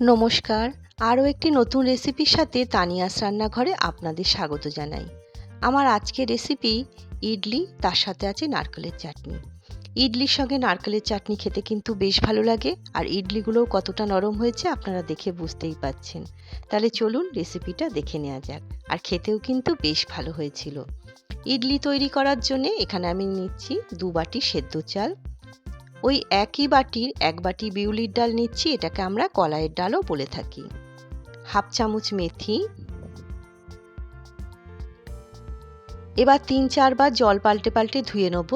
নমস্কার। আরও একটি নতুন রেসিপির সাথে তানিয়াস রান্নাঘরে আপনাদের স্বাগত জানাই। আমার আজকের রেসিপি ইডলি, তার সাথে আছে নারকেলের চাটনি। ইডলির সঙ্গে নারকেলের চাটনি খেতে কিন্তু বেশ ভালো লাগে, আর ইডলিগুলোও কতটা নরম হয়েছে আপনারা দেখে বুঝতেই পাচ্ছেন। তাহলে চলুন রেসিপিটা দেখে নেওয়া যাক, আর খেতেও কিন্তু বেশ ভালো হয়েছিল। ইডলি তৈরি করার জন্য এখানে আমি নিচ্ছি দু বাটি সেদ্ধ চাল ওই একই বাটির এক বাটি বিউলির ডাল নিচ্ছি, এটাকে আমরা কলাইয়ের ডালও বলে থাকি। হাফ চামচ মেথি। এবার তিন চারবার জল পাল্টে পাল্টে ধুয়ে নেব।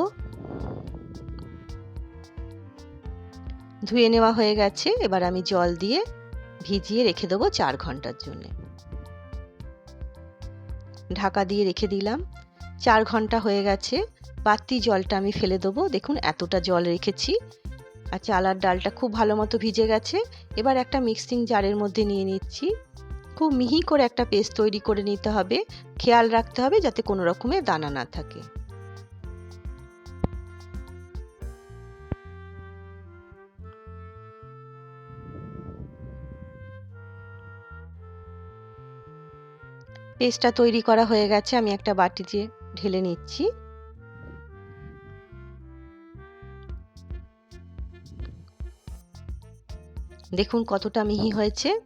ধুয়ে নেওয়া হয়ে গেছে, এবার আমি জল দিয়ে ভিজিয়ে রেখে দেবো চার ঘণ্টার জন্য। ঢাকা দিয়ে রেখে দিলাম। চার ঘণ্টা হয়ে গেছে। বাড়তি জলটা আমি ফেলে দেবো। দেখুন, এতটা জল রেখেছি। আর চালার ডালটা খুব ভালো মতো ভিজে গেছে। এবার একটা মিক্সিং জারের মধ্যে নিয়ে নিচ্ছি। খুব মিহি করে একটা পেস্ট তৈরি করে নিতে হবে। খেয়াল রাখতে হবে যাতে কোনো রকমের দানা না থাকে। পেস্টটা তৈরি করা হয়ে গেছে। আমি একটা বাটিতে ঢেলে নিচ্ছি। দেখুন কতটা মিহি হয়েছে।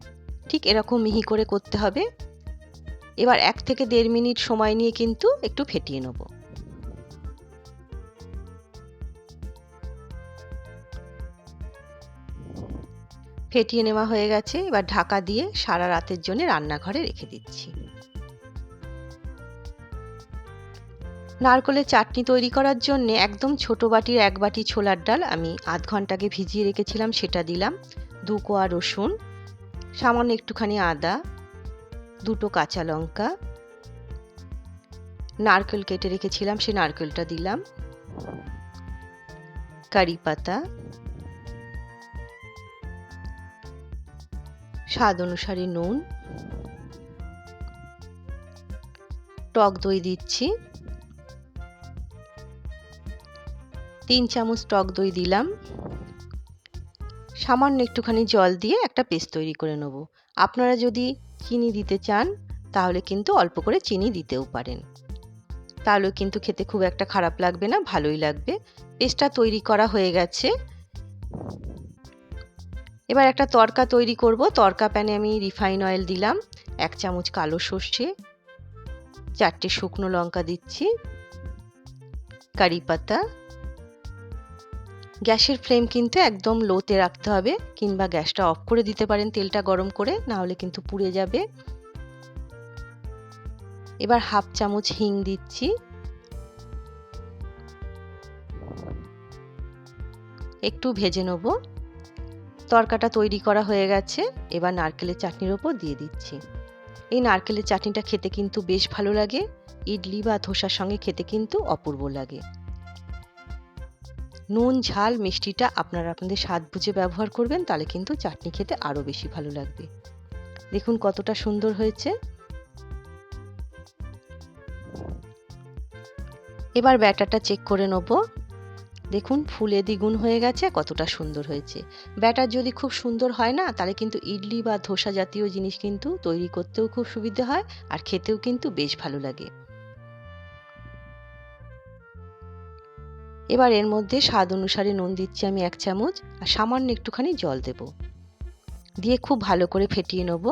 ঠিক এরকম মিহি করে করতে হবে। এবার এক থেকে দেড় মিনিট সময় নিয়ে কিন্তু একটু ফেটিয়ে নেব। ফেটিয়ে নেওয়া হয়ে গেছে। এবার ঢাকা দিয়ে সারা রাতের জন্য রান্নাঘরে রেখে দিচ্ছি। নারকলের চাটনি তৈরি করার জন্য একদম ছোট বাটির এক বাটি ছোলার ডাল আমি আধ ঘন্টাকে ভিজিয়ে রেখেছিলাম, সেটা দিলাম। দু কোয়া রসুন, সামান্য একটুখানি আদা, দুটো কাঁচা লঙ্কা। নারকেল কেটে রেখেছিলাম সেই নারকেলটা দিলাম। কারি পাতা। স্বাদ অনুসারে নুন। টক দই দিচ্ছি। তিন চামচ টক দই দিলাম। সামান্য একটুখানি জল দিয়ে একটা পেস্ট তৈরি করে নেব। আপনারা যদি চিনি দিতে চান, তাহলে কিন্তু অল্প করে চিনি দিতেও পারেন। তাহলেও কিন্তু খেতে খুব একটা খারাপ লাগবে না, ভালোই লাগবে। পেস্টটা তৈরি করা হয়ে গেছে। এবার একটা তরকা তৈরি করব। তরকা প্যানে আমি রিফাইন অয়েল দিলাম, এক চামচ কালো সর্ষে, চারটে শুকনো লঙ্কা দিচ্ছি, কারি পাতা গ্যাসের ফ্লেম কিন্তু একদম লোতে রাখতে হবে কিংবা গ্যাসটা অফ করে দিতে পারেন তেলটা গরম করে না হলে কিন্তু পুড়ে যাবে। এবার হাফ চামচ হিং দিচ্ছি। একটু ভেজে নেব। তরকাটা তৈরি করা হয়ে গেছে, এবার নারকেলের চাটনির ওপর দিয়ে দিচ্ছি। এই নারকেলের চাটনিটা খেতে কিন্তু বেশ ভালো লাগে, ইডলি বা ধোসার সঙ্গে খেতে কিন্তু অপূর্ব লাগে। নুন, ঝাল, মিষ্টিটা আপনারা আপনাদের স্বাদ বুঝে ব্যবহার করবেন, তাহলে কিন্তু চাটনি খেতে আরও বেশি ভালো লাগবে। দেখুন কতটা সুন্দর হয়েছে। এবার ব্যাটারটা চেক করে নেব। দেখুন ফুলে দ্বিগুণ হয়ে গেছে, কতটা সুন্দর হয়েছে। ব্যাটার যদি খুব সুন্দর হয় না, তাহলে কিন্তু ইডলি বা ধোসা জাতীয় জিনিস কিন্তু তৈরি করতেও খুব সুবিধে হয়, আর খেতেও কিন্তু বেশ ভালো লাগে। এবার এর মধ্যে স্বাদ অনুসারে নুন দিচ্ছি আমি এক চামচ আর সামান্য একটুখানি জল দেব। দিয়ে খুব ভালো করে ফেটিয়ে নেব।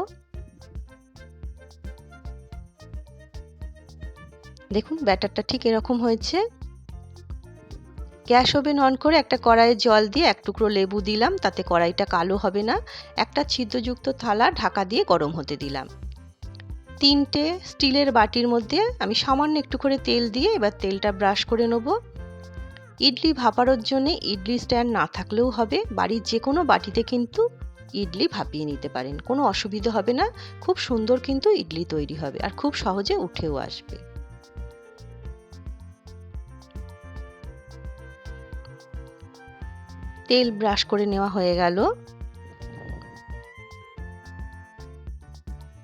দেখুন, ব্যাটারটা ঠিক এরকম হয়েছে। গ্যাস ওভেন অন করে একটা কড়াইয়ে জল দিয়ে এক টুকরো লেবু দিলাম, তাতে কড়াইটা কালো হবে না। একটা ছিদ্রযুক্ত থালা ঢাকা দিয়ে গরম হতে দিলাম। তিনটে স্টিলের বাটির মধ্যে আমি সামান্য একটু করে তেল দিয়ে এবার তেলটা ব্রাশ করে নেব। ইডলি ভাপানোর জন্য ইডলি স্ট্যান্ড না থাকলেও হবে, বাড়ির যে কোনো বাটিতে কিন্তু ইডলি ভাপিয়ে নিতে পারেন। কোনো অসুবিধা হবে না, খুব সুন্দর কিন্তু ইডলি তৈরি হবে আর খুব সহজে উঠেও আসবে। তেল ব্রাশ করে নেওয়া হয়ে গেল।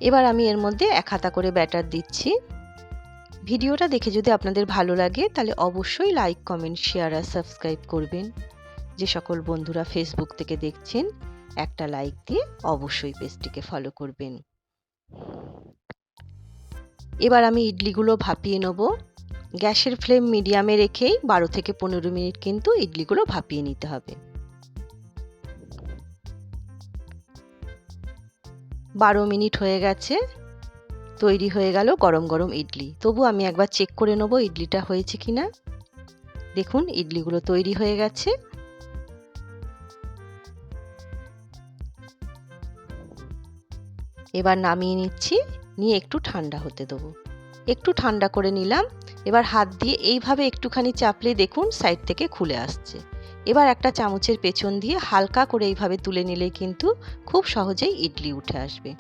এবার আমি এর মধ্যে এক হাতা করে ব্যাটার দিচ্ছি। ভিডিওটা দেখে যদি আপনাদের ভালো লাগে, তাহলে অবশ্যই লাইক কমেন্ট শেয়ার আর সাবস্ক্রাইব করবেন। যে সকল বন্ধুরা ফেসবুক থেকে দেখছেন, একটা লাইক দিয়ে অবশ্যই পেজটিকে ফলো করবেন। এবার আমি ইডলিগুলো ভাপিয়ে নেব। গ্যাসের ফ্লেম মিডিয়ামে রেখেই বারো থেকে পনেরো মিনিট কিন্তু ইডলিগুলো ভাপিয়ে নিতে হবে। বারো মিনিট হয়ে গেছে। তৈরি হয়ে গেল গরম গরম ইডলি। তবু আমি একবার চেক করে নেব ইডলিটা হয়েছে কি না দেখুন, ইডলিগুলো তৈরি হয়ে গেছে। এবার নামিয়ে নিচ্ছি, নিয়ে একটু ঠান্ডা হতে দেবো। একটু ঠান্ডা করে নিলাম, এবার হাত দিয়ে এইভাবে একটুখানি চাপলে দেখুন সাইড থেকে খুলে আসছে। এবার একটা চামচের পেছন দিয়ে হালকা করে এইভাবে তুলে নিলে কিন্তু খুব সহজেই ইডলি উঠে আসবে।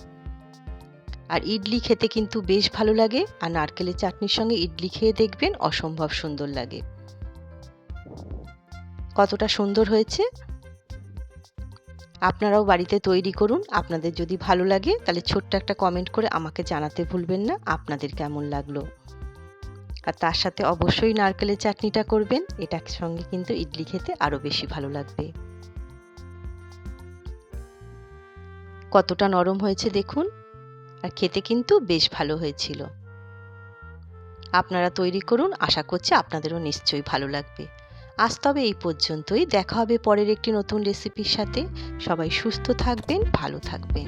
আর ইডলি খেতে কিন্তু বেশ ভালো লাগে, আর নারকেলের চাটনির সঙ্গে ইডলি খেয়ে দেখবেন অসম্ভব সুন্দর লাগে। কতটা সুন্দর হয়েছে? আপনারাও বাড়িতে তৈরি করুন, আপনাদের যদি ভালো লাগে, তাহলে ছোট্ট একটা কমেন্ট করে আমাকে জানাতে ভুলবেন না, আপনাদের কেমন লাগল? আর তার সাথে অবশ্যই নারকেলের চাটনিটা করবেন এটার সঙ্গে কিন্তু ইডলি খেতে আরও বেশি ভালো লাগবে। কতটা নরম হয়েছে দেখুন। আর খেতে কিন্তু বেশ ভালো হয়েছিল। আপনারা তৈরি করুন, আশা করছি আপনাদেরও নিশ্চয়ই ভালো লাগবে। আজ তবে এই পর্যন্তই। দেখা হবে পরের একটি নতুন রেসিপির সাথে। সবাই সুস্থ থাকবেন, ভালো থাকবেন।